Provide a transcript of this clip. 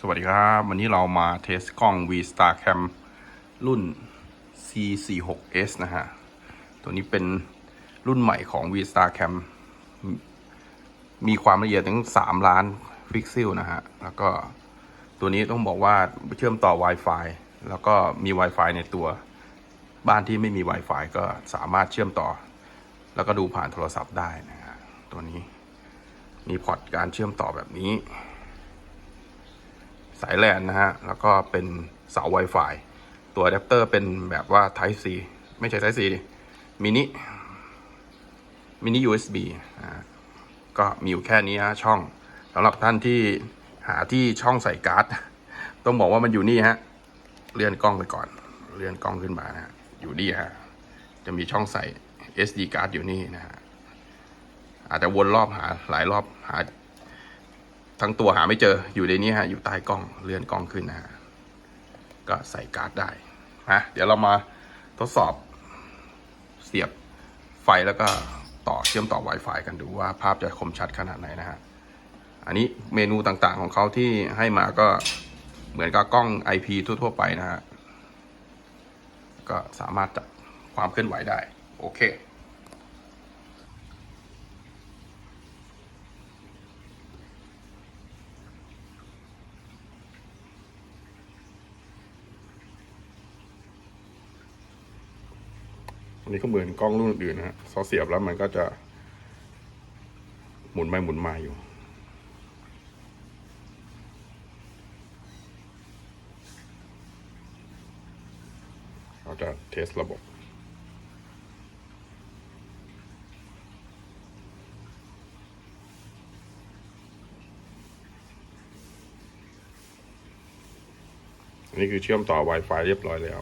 สวัสดีครับ วันนี้เรามาเทสกล้อง V Star Cam รุ่น C46S นะฮะ ตัวนี้เป็นรุ่นใหม่ของ V Star Cam มีความละเอียดถึง 3 ล้านพิกเซลนะฮะ แล้วก็ตัวนี้ต้องบอกว่าเชื่อมต่อ Wi-Fi แล้วก็มี Wi-Fi ในตัวบ้านที่ไม่มี Wi-Fi ก็สามารถเชื่อมต่อ แล้วก็ดูผ่านโทรศัพท์ได้นะฮะตัวนี้มีพอร์ตการเชื่อมต่อแบบนี้ สายแลนนะฮะ แล้วก็เป็นเสา Wi-Fi ตัวอะแดปเตอร์เป็นแบบว่า Type C ไม่ใช่ Type C ดิมินิมินิ USB อ่าก็มีอยู่แค่นี้ฮะช่องสำหรับท่านที่หาที่ช่องใส่การ์ด ต้องบอกว่ามันอยู่นี่ฮะเลื่อนกล้องไปก่อน เลื่อนกล้องขึ้นมานะฮะอยู่นี่ฮะจะมีช่องใส่ SD การ์ดอยู่นี่นะฮะอาจจะวนรอบหาหลายรอบหา ทั้งตัวหาไม่เจออยู่ในนี้ฮะอยู่ใต้กล้องเลื่อนกล้องขึ้นนะฮะก็ใส่การ์ดได้นะเดี๋ยวเรามาทดสอบเสียบไฟแล้วก็ต่อเชื่อมต่อ Wi-Fi กันดูว่าภาพจะคมชัดขนาดไหนนะฮะอันนี้เมนูต่างๆของเขาที่ให้มาก็เหมือนกับกล้อง IP ทั่ว ๆ ไปนะฮะก็สามารถจับความเคลื่อนไหวได้ โอเค อันนี้ก็เหมือนกล้องรุ่นอื่นนะฮะพอเสียบแล้วมันก็จะ หมุนไปหมุนมาอยู่เราจะเทสระบบอันนี้คือเชื่อมต่อ Wi-Fi เรียบร้อยแล้ว